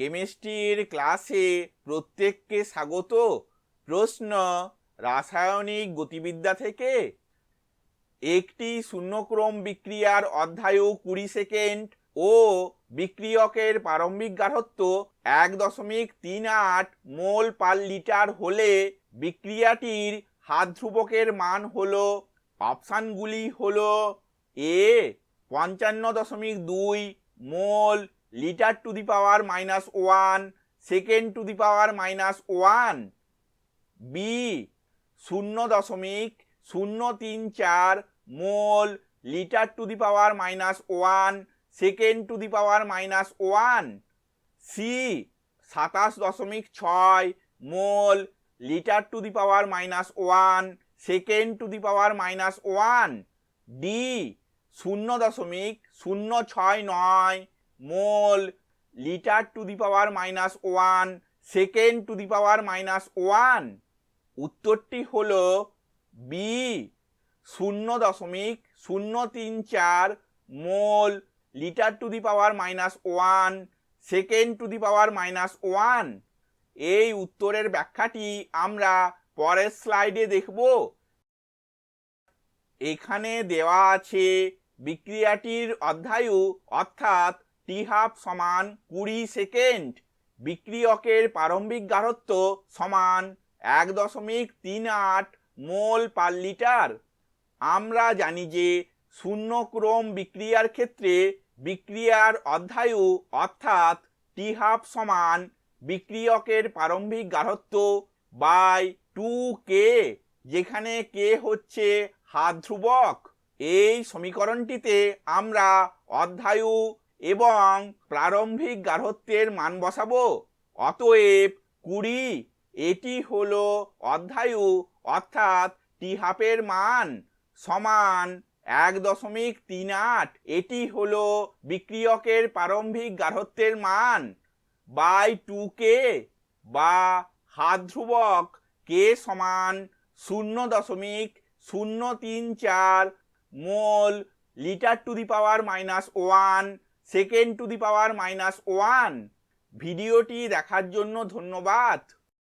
কেমিস্ট্রির ক্লাসে প্রত্যেককে স্বাগত। প্রশ্ন, রাসায়নিক গতিবিদ্যা থেকে একটি শূন্যক্রম বিক্রিয়ার অধ্যায়ু কুড়ি সেকেন্ড ও বিক্রিয়কের প্রারম্ভিক গাঢ়ত্ব এক দশমিক তিন আট মোল পার লিটার হলে বিক্রিয়াটির হাত ধ্রুবকের মান হল, অপশানগুলি হল এ পঞ্চান্ন দশমিক দুই mole litre to the power minus one, second to the power minus one B শূন্য দশমিক শূন্য তিন চার mole litre to the power minus one, second to the power minus one C সাতাশ দশমিক ছয় mole litre to the power minus one, second to the power minus one D শূন্য দশমিক শূন্য ছয় নয় mole litre to the power minus one, second to the power minus one. উত্তরটি হল বি, শূন্য দশমিক শূন্য তিন চার mole litre to the power minus one, second to the power minus one. এই উত্তরের ব্যাখ্যাটি আমরা পরের স্লাইডে দেখব। এখানে দেওয়া আছে বিক্রিয়াটির অধ্যায়ু, অর্থাৎ টি হাফ সমান কুড়ি সেকেন্ড। বিক্রিয়কের প্রারম্ভিক গাঢ়ত্ব সমান এক দশমিক তিন আট মোল পার লিটার। আমরা জানি যে শূন্য ক্রম বিক্রিয়ার ক্ষেত্রে বিক্রিয়ার অধ্যায়ু অর্থাৎ টি হাফ সমান বিক্রিয়কের প্রারম্ভিক গাঢ়ত্ব বাই টু কে, যেখানে কে হচ্ছে হাত ধ্রুবক। এই সমীকরণটিতে আমরা অধ্যায়ু এবং প্রারম্ভিক গাঢ়ত্বের মান বসাবো। অতএব কুড়ি, এটি হলো অধ্যায়ু, অর্থাৎ টি হাফের মান সমান এক দশমিক তিন আট। এটি হলো বিক্রিয়কের প্রারম্ভিক গাঢ়ত্বের মান বাই টু কে বা হাত ধ্রুবক কে সমান শূন্য দশমিক শূন্য তিন চার mole litre to the power minus one second to the power minus one ভিডিওটি দেখার জন্য ধন্যবাদ।